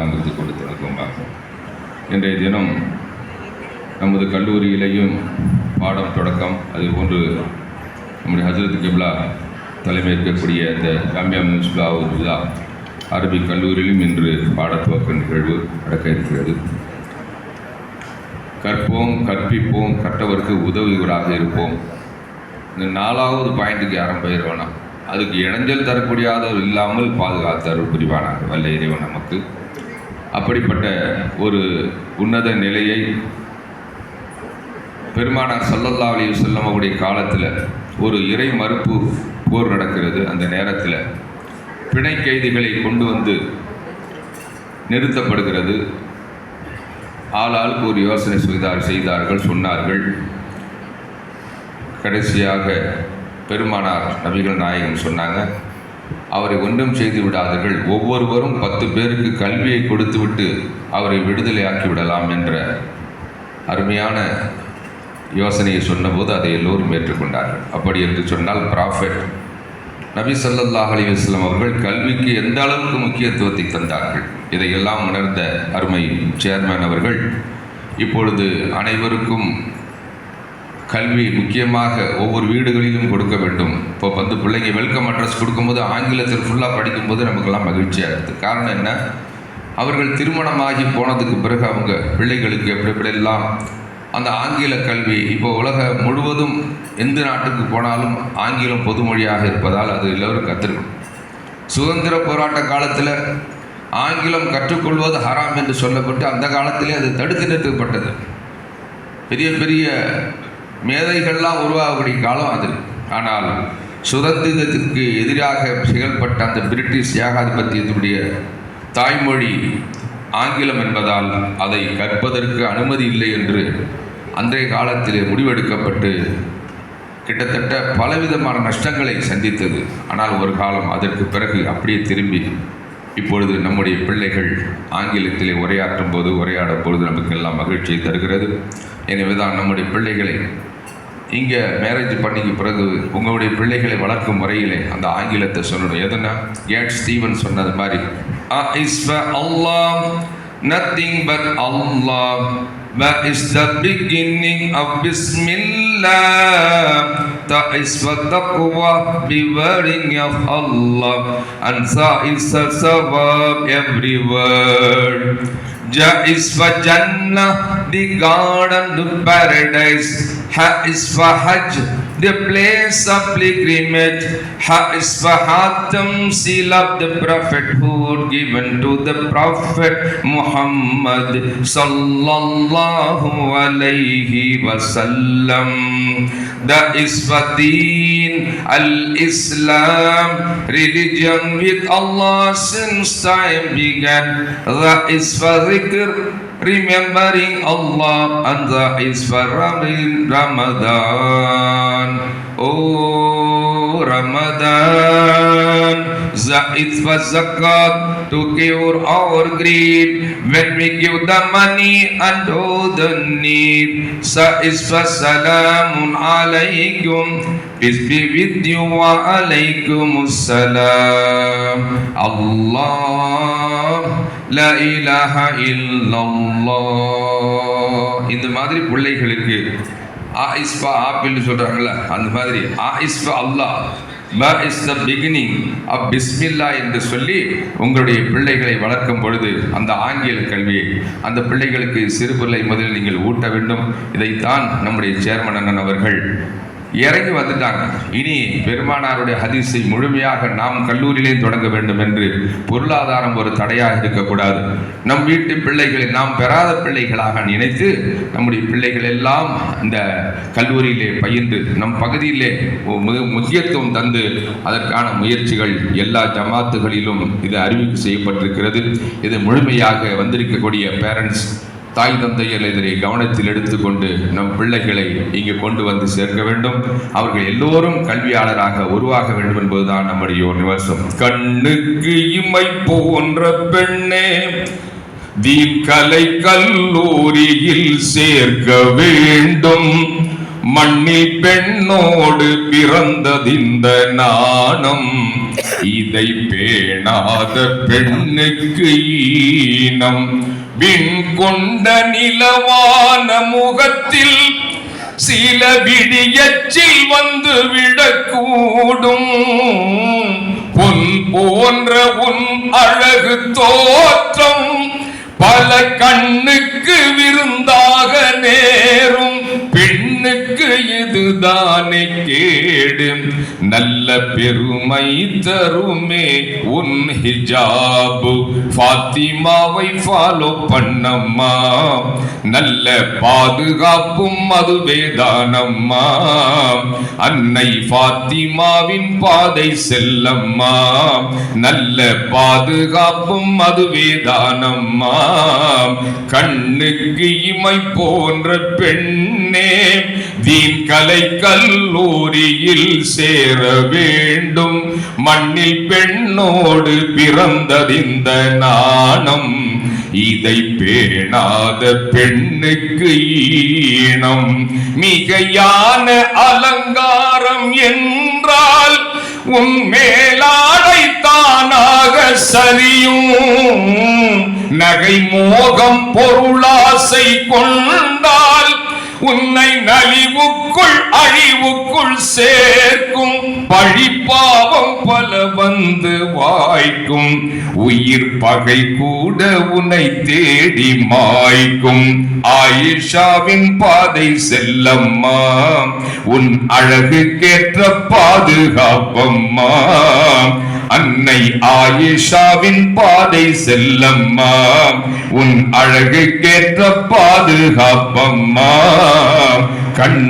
நாம் இருந்து கொண்டு தொடங்குவோமாக இன்றைய தினம் நமது கல்லூரியிலேயும் பாடம் தொடக்கம் அது போன்று நம்முடைய ஹசரத் கிப்லா தலைமை இருக்கக்கூடிய இந்த ஜாமியா முன்சிபா அரபிக் கல்லூரியிலும் இன்று பாடத்துவக்க நிகழ்வு நடக்க இருக்கிறது. கற்போம் கற்பிப்போம் கற்றவருக்கு உதவிகளாக இருப்போம். இந்த நாலாவது பாயிண்ட்டுக்கு யாரும் பெயர் வேணாம். அதுக்கு இடைஞ்சல் தரக்கூடியதோ இல்லாமல் பாதுகாத்து அருள் புரிவானாக. வல்ல இறைவன் நமக்கு. அப்படிப்பட்ட ஒரு உன்னத நிலையை பெருமானார் சல்லல்லா அலி வஸல்லம் அவருடைய காலத்தில் ஒரு இறை மறுப்பு போர் நடக்கிறது அந்த நேரத்தில். பிணை கைதிகளை கொண்டு வந்து நிறுத்தப்படுகிறது. ஆளாளுக்கு ஒரு யோசனை செய்தார் செய்தார்கள் சொன்னார்கள். கடைசியாக பெருமானார் நபிகள் நாயகம் சொன்னாங்க அவரை ஒன்றும் செய்து விடாதீர்கள். ஒவ்வொருவரும் பத்து பேருக்கு கல்வியை கொடுத்துவிட்டு அவரை விடுதலையாக்கி விடலாம் என்ற அருமையான யோசனையை சொன்னபோது அதை எல்லோரும் ஏற்றுக்கொண்டார்கள். அப்படி என்று சொன்னால் ப்ராஃபெட் நபி சல்லாஹ் அலி வஸல்லம் அவர்கள் கல்விக்கு எந்த அளவுக்கு முக்கியத்துவத்தை தந்தார்கள்? இதையெல்லாம் உணர்ந்த அருமை சேர்மன் அவர்கள் இப்பொழுது அனைவருக்கும் கல்வி முக்கியமாக ஒவ்வொரு வீடுகளிலும் கொடுக்க வேண்டும். இப்போ வந்து பிள்ளைங்க வெல்கம் அட்ரஸ் கொடுக்கும்போது ஆங்கிலத்தில் ஃபுல்லாக படிக்கும்போது நமக்கெல்லாம் மகிழ்ச்சியாக இருக்குது காரணம் என்ன? அவர்கள் திருமணமாகி போனதுக்கு பிறகு அவங்க பிள்ளைகளுக்கு எப்படி எப்படியெல்லாம் அந்த ஆங்கில கல்வி இப்போ உலக முழுவதும் எந்த நாட்டுக்கு போனாலும் ஆங்கிலம் பொதுமொழியாக இருப்பதால் அது எல்லோரும் கற்றுக்கணும் சுதந்திர போராட்ட காலத்தில் ஆங்கிலம் கற்றுக்கொள்வது ஹராம் என்று சொல்லப்பட்டு அந்த காலத்திலே அது தடுத்து நிறுத்தப்பட்டது. பெரிய பெரிய மேதைகள்லாம் உருவாகக்கூடிய காலம் அது. ஆனால் சுதந்திரத்திற்கு எதிராக செயல்பட்ட அந்த பிரிட்டிஷ் ஏகாதிபத்தியத்துடைய தாய்மொழி ஆங்கிலம் என்பதால் அதை கற்பதற்கு அனுமதி இல்லை என்று அன்றைய காலத்தில் முடிவெடுக்கப்பட்டு கிட்டத்தட்ட பலவிதமான நஷ்டங்களை சந்தித்தது. ஆனால் ஒரு காலம் அதற்கு பிறகு அப்படியே திரும்பி இப்பொழுது நம்முடைய பிள்ளைகள் ஆங்கிலத்திலே உரையாற்றும் போது உரையாடும் பொழுது நமக்கு எல்லாம் மகிழ்ச்சியை தருகிறது. எனவே தான் நம்முடைய பிள்ளைகளை இங்கே மேரேஜ் பண்ணிக்கு பிறகு உங்களுடைய பிள்ளைகளை வளர்க்கும் முறையிலே அந்த ஆங்கிலத்தை சொல்லணும் எதுனா கேட் ஸ்டீவன் சொன்னது மாதிரி அ இஸ் ஃப அல்லாஹ் நத்திங் பட் அல்லாஹ் வ இஸ் த பிகினிங் ஆஃப் பிஸ்மில்லாஹ் த இஸ் ஃப தக்வா பிவரிங் ஆஃப் அல்லாஹ் அண்ட் சா is a சவாப் every word Paradise. Ha is for Hajj, the place of pilgrimage. Ha is for Hatam, seal of the prophethood given to the Prophet Muhammad sallallahu alayhi wasallam. That is for Deen al-Islam, religion with Allah since time began. That is for Zikr, remembering Allah, and the Ram- Ramadan. Oh Ramadan, that is for zakat to cure our greed. When we give the money and all the need, that is for salamun alaykum. Peace be with you wa alaykum salam. Allah, la ilaha illallah. இந்த மாதிரி பிள்ளைகளுக்கு ஆயிஸ்பா ஆப்பிள்னு சொல்கிறாங்கல்ல அந்த மாதிரி ஆயிஸ்பா அல்லாஹ் ப is the beginning of பிஸ்மில்லா என்று சொல்லி உங்களுடைய பிள்ளைகளை வளர்க்கும் பொழுது அந்த ஆங்கில கல்வியை அந்த பிள்ளைகளுக்கு சிறு பிள்ளை முதலில் நீங்கள் ஊட்ட வேண்டும். இதைத்தான் நம்முடைய சேர்மன் அண்ணன் அவர்கள் இறங்கி வந்துட்டாங்க. இனி பெருமானாருடைய ஹதீஸை முழுமையாக நாம் கல்லூரியிலே தொடங்க வேண்டும் என்று பொருளாதாரம் ஒரு தடையாக இருக்கக்கூடாது. நம் வீட்டு பிள்ளைகளை நாம் பெறாத பிள்ளைகளாக நினைத்து நம்முடைய பிள்ளைகள் எல்லாம் இந்த கல்லூரியிலே பயின்று நம் பகுதியிலே மு- முக்கியத்துவம் தந்து அதற்கான முயற்சிகள் எல்லா ஜமாத்துகளிலும் இது அறிவிப்பு செய்யப்பட்டிருக்கிறது. இது முழுமையாக வந்திருக்கக்கூடிய பேரண்ட்ஸ் தாய் தந்தையர் இதனை கவனத்தில் எடுத்துக்கொண்டு நம் பிள்ளைகளை இங்கு கொண்டு வந்து சேர்க்க வேண்டும். அவர்கள் எல்லோரும் கல்வியாளராக உருவாக வேண்டும் என்பதுதான் நம்முடைய ஒரு நிவசம். கண்ணுக்கு இமை போன்ற பெண்ணே தீன் கலை கல்லூரியில் சேர்க்க வேண்டும். மண்ணில் பெண்ணோடு பிறந்ததிந்த நாணம் இதை பேணாத பெண்ணுக்கு ஈனம். விண் கொண்ட நிலவான முகத்தில் சில விடியச்சில் வந்து விடக்கூடும். பொன் போன்ற உன் அழகு தோ எனக்கு இதுதானே கேடு. நல்ல பெருமை தருமே உன் ஹிஜாபு. ஃபாத்திமாவை ஃபாலோ பண்ணம்மா. நல்ல பாதுகாப்பும் அதுவேதானம்மா அன்னை ஃபாத்திமாவின் பாதை செல்லம்மா. நல்ல பாதுகாப்பும் அதுவேதானம்மா கண்ணுக்கு இமை போன்ற பெண்ணே தீன் கலை கல்லூரியில் சேர வேண்டும். மண்ணில் பெண்ணோடு பிறந்ததிந்த நாணம். இதை பேணாத பெண்ணுக்கு ஈனம். மிகையான அலங்காரம் என்றால் உன் மேலாடை தானாக சரியும் நகை மோகம் பொருளாசை கொண்டால் உன்னை நலிவுக்குள் அழிவுக்குள் சேர்க்கும். பழிப்பாவம் பல வந்து வாய்க்கும். உயிர் பகை கூட உன்னை தேடி மாய்க்கும். ஆயிஷாவின் பாதை செல்லம்மா. உன் அழகுக்கேற்ற பாதுகாப்பம்மா. அன்னை ஆயிஷாவின் பாதை செல்லம்மா. உன் அழகுக்கேற்ற பாதுகாப்பம்மா. கண்